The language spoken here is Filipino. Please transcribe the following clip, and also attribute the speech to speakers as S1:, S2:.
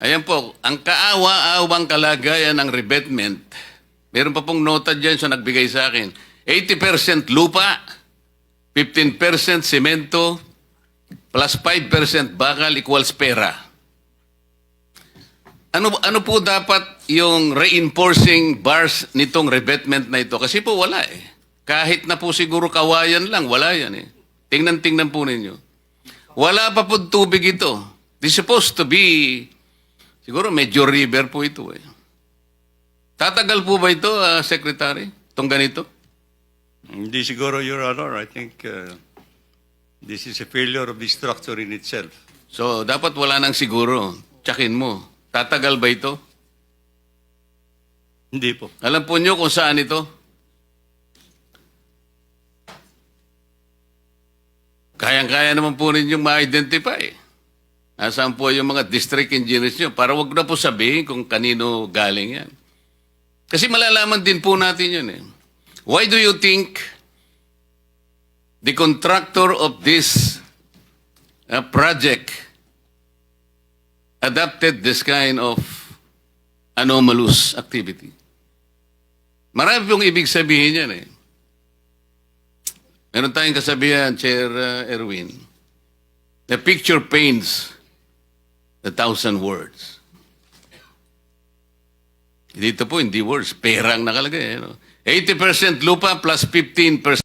S1: Ayan po, ang kaawa-awang kalagayan ng revetment, meron pa pong nota dyan sa nagbigay sa akin. 80% lupa, 15% semento, plus 5% bakal equals pera. Ano ano po dapat yung reinforcing bars nitong revetment na ito? Kasi po wala eh. Kahit na po siguro kawayan lang, wala yan eh. Tingnan-tingnan po ninyo. Wala pa po tubig ito. This supposed to be, siguro medyo river po ito eh. Tatagal po ba ito, ah, Secretary? Itong ganito?
S2: Hindi siguro, Your Honor. I think uh, this is a failure of the structure in itself.
S1: So, dapat wala nang siguro. Tsakin mo. Tatagal ba ito?
S2: Hindi po.
S1: Alam po nyo kung saan ito? Kayang-kaya naman po ninyong ma-identify. Nasaan po yung mga district engineers nyo para wag na po sabihin kung kanino galing yan. Kasi malalaman din po natin yun eh. Why do you think the contractor of this uh, project adopted this kind of anomalous activity? Marami pong ibig sabihin yan eh. Meron tayong kasabihan, Chair uh, Erwin. The picture paints a thousand words. Dito po, hindi words. Perang nakalagay. eh, No? 80% lupa plus 15%